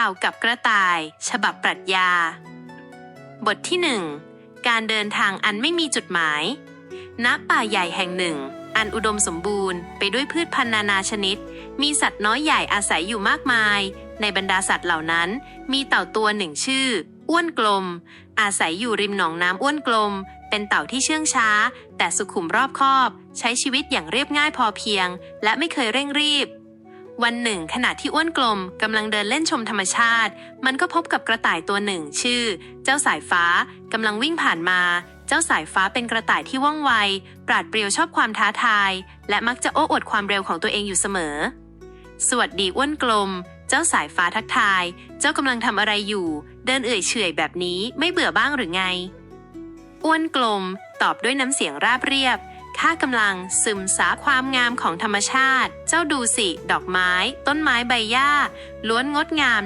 ต่ากับกระต่าย ฉบับปรัชญา บทที่หนึ่งการเดินทางอันไม่มีจุดหมาย ณ ป่าใหญ่แห่งหนึ่ง อันอุดมสมบูรณ์ไปด้วยพืชพันธุ์นานาชนิด มีสัตว์น้อยใหญ่อาศัยอยู่มากมาย ในบรรดาสัตว์เหล่านั้น มีเต่าตัวหนึ่งชื่อ อ้วนกลม อาศัยอยู่ริมหนองน้ำอ้วนกลม เป็นเต่าที่เชื่องช้า แต่สุขุมรอบคอบ ใช้ชีวิตอย่างเรียบง่ายพอเพียง และไม่เคยเร่งรีบ วันหนึ่ง ขณะที่อ้วนกลมกำลังเดินเล่นชมธรรมชาติ มันก็พบกับกระต่ายตัวหนึ่ง ชื่อ เจ้าสายฟ้ากำลังวิ่งผ่านมา เจ้าสายฟ้าเป็นกระต่ายที่ว่องไว ปราดเปรียวชอบความท้าทาย และมักจะโอ้อวดความเร็วของตัวเองอยู่เสมอ สวัสดีอ้วนกลม เจ้าสายฟ้าทักทาย เจ้ากำลังทำอะไรอยู่ เดินเอื่อยเฉอยแบบนี้ไม่เบื่อบ้างหรือไง อ้วนกลม ตอบด้วยน้ำเสียงราบเรียบ ถ้ากำลังซึมซาบความงามของธรรมชาติ เจ้าดูสิ ดอกไม้ ต้นไม้ใบหญ้าล้วนงดงาม